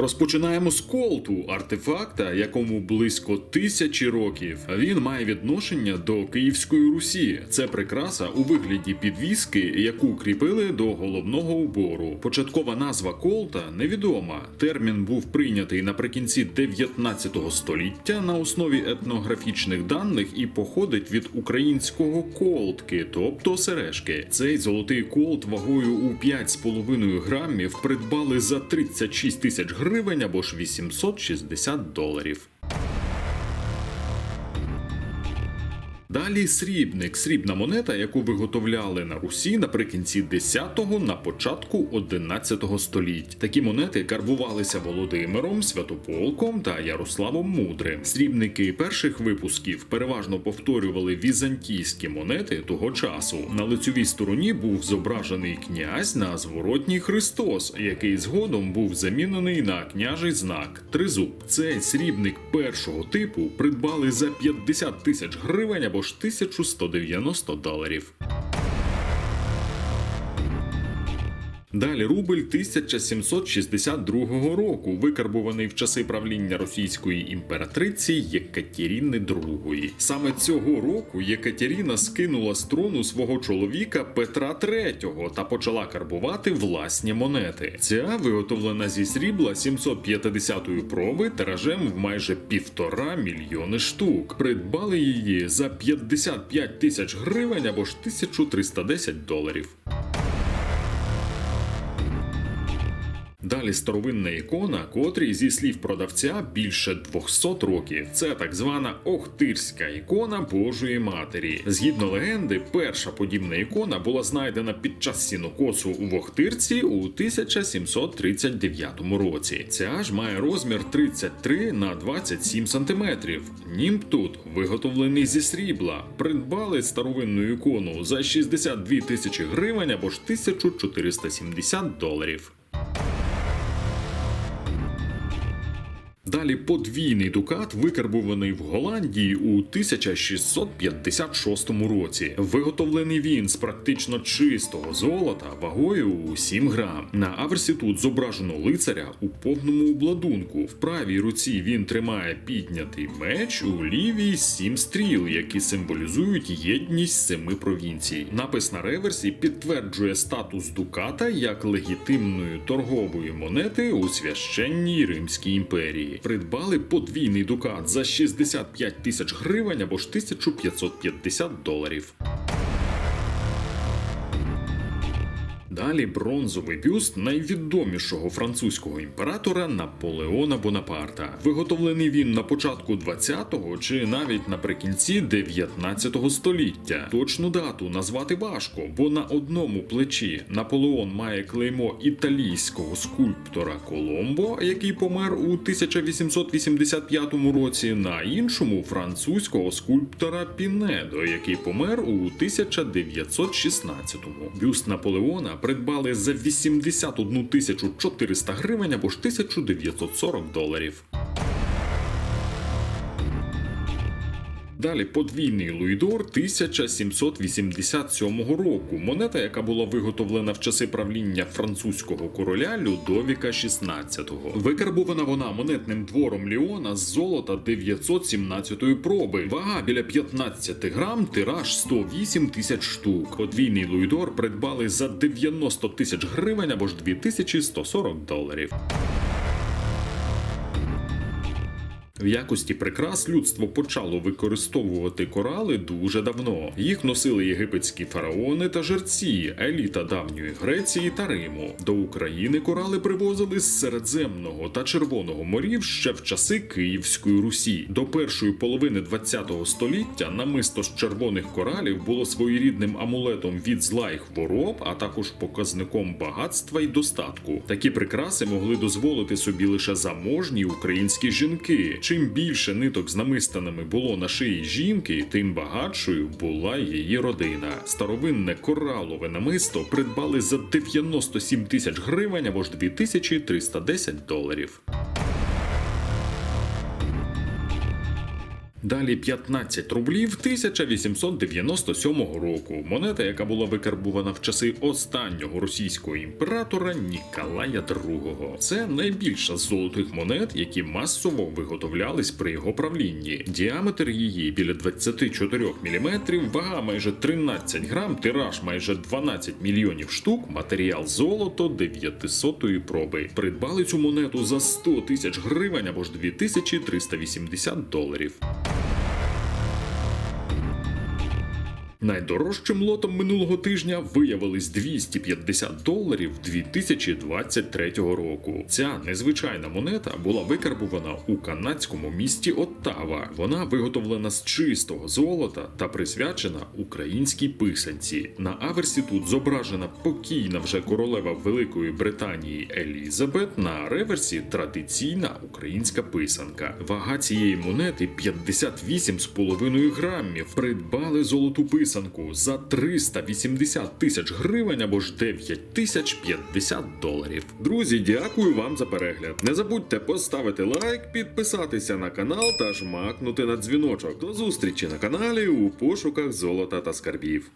Розпочинаємо з колту, артефакта, якому близько тисячі років. Він має відношення до Київської Русі. Це прикраса у вигляді підвіски, яку кріпили до головного убору. Початкова назва колта невідома. Термін був прийнятий наприкінці 19 століття на основі етнографічних даних і походить від українського колтки, тобто сережки. Цей золотий колт вагою у 5,5 грамів придбали за 36 тисяч гривень або ж 860 доларів. Далі срібник, срібна монета, яку виготовляли на Русі наприкінці 10-го, на початку 11-го століть. Такі монети карбувалися Володимиром, Святополком та Ярославом Мудрим. Срібники перших випусків переважно повторювали візантійські монети того часу. На лицьовій стороні був зображений князь на зворотній Христос, який згодом був замінений на княжий знак тризуб. Цей срібник першого типу придбали за 50 тисяч гривень або ж 1190 доларів. Далі рубль 1762 року, викарбуваний в часи правління російської імператриці Єкатеріни II. Саме цього року Єкатеріна скинула з трону свого чоловіка Петра III та почала карбувати власні монети. Ця виготовлена зі срібла 750-ї проби тиражем в майже півтора мільйони штук. Придбали її за 55 тисяч гривень або ж 1310 доларів. Далі старовинна ікона, котрій зі слів продавця більше 200 років. Це так звана Охтирська ікона Божої Матері. Згідно легенди, перша подібна ікона була знайдена під час сінокосу в Охтирці у 1739 році. Ця ж має розмір 33 на 27 сантиметрів. Німб тут виготовлений зі срібла. Придбали старовинну ікону за 62 тисячі гривень або ж 1470 доларів. Далі подвійний дукат, викарбуваний в Голландії у 1656 році. Виготовлений він з практично чистого золота вагою у 7 грам. На аверсі тут зображено лицаря у повному обладунку. В правій руці він тримає піднятий меч, у лівій сім стріл, які символізують єдність семи провінцій. Напис на реверсі підтверджує статус дуката як легітимної торгової монети у священній Римській імперії. Придбали подвійний дукат за 65 тисяч гривень або ж 1550 доларів. Далі бронзовий бюст найвідомішого французького імператора Наполеона Бонапарта. Виготовлений він на початку 20-го чи навіть наприкінці 19 століття. Точну дату назвати важко, бо на одному плечі Наполеон має клеймо італійського скульптора Коломбо, який помер у 1885 році, на іншому французького скульптора Пінедо, який помер у 1916. Бюст Наполеона придбали за 81 тисячу 400 гривень або ж 1940 доларів. Далі подвійний Луїдор 1787 року. Монета, яка була виготовлена в часи правління французького короля Людовіка XVI. Викарбована вона монетним двором Ліона з золота 917 проби. Вага біля 15 грам, тираж 108 тисяч штук. Подвійний Луїдор придбали за 90 тисяч гривень або ж 2140 доларів. В якості прикрас людство почало використовувати корали дуже давно. Їх носили єгипетські фараони та жерці, еліта давньої Греції та Риму. До України корали привозили з Середземного та Червоного морів ще в часи Київської Русі. До першої половини ХХ століття намисто з червоних коралів було своєрідним амулетом від зла й хвороб, а також показником багатства й достатку. Такі прикраси могли дозволити собі лише заможні українські жінки чим більше ниток з намистаними було на шиї жінки, тим багатшою була її родина. Старовинне коралове намисто придбали за 97 тисяч гривень або ж 2310 доларів. Далі 15 рублів 1897 року. Монета, яка була викарбувана в часи останнього російського імператора Ніколая II. Це найбільша з золотих монет, які масово виготовлялись при його правлінні. Діаметр її біля 24 мм, вага майже 13 грам, тираж майже 12 мільйонів штук, матеріал золото 900 проби. Придбали цю монету за 100 тисяч гривень або ж 2380 доларів. Найдорожчим лотом минулого тижня виявились 250 доларів 2023 року. Ця незвичайна монета була викарбувана у канадському місті Оттава. Вона виготовлена з чистого золота та присвячена українській писанці. На аверсі тут зображена покійна вже королева Великої Британії Елізабет. На реверсі традиційна українська писанка. Вага цієї монети 58,5 грамів. Придбали золоту писанку за 380 тисяч гривень або ж 9 тисяч 50 доларів. Друзі, дякую вам за перегляд. Не забудьте поставити лайк, підписатися на канал та жмакнути на дзвіночок. До зустрічі на каналі у пошуках золота та скарбів.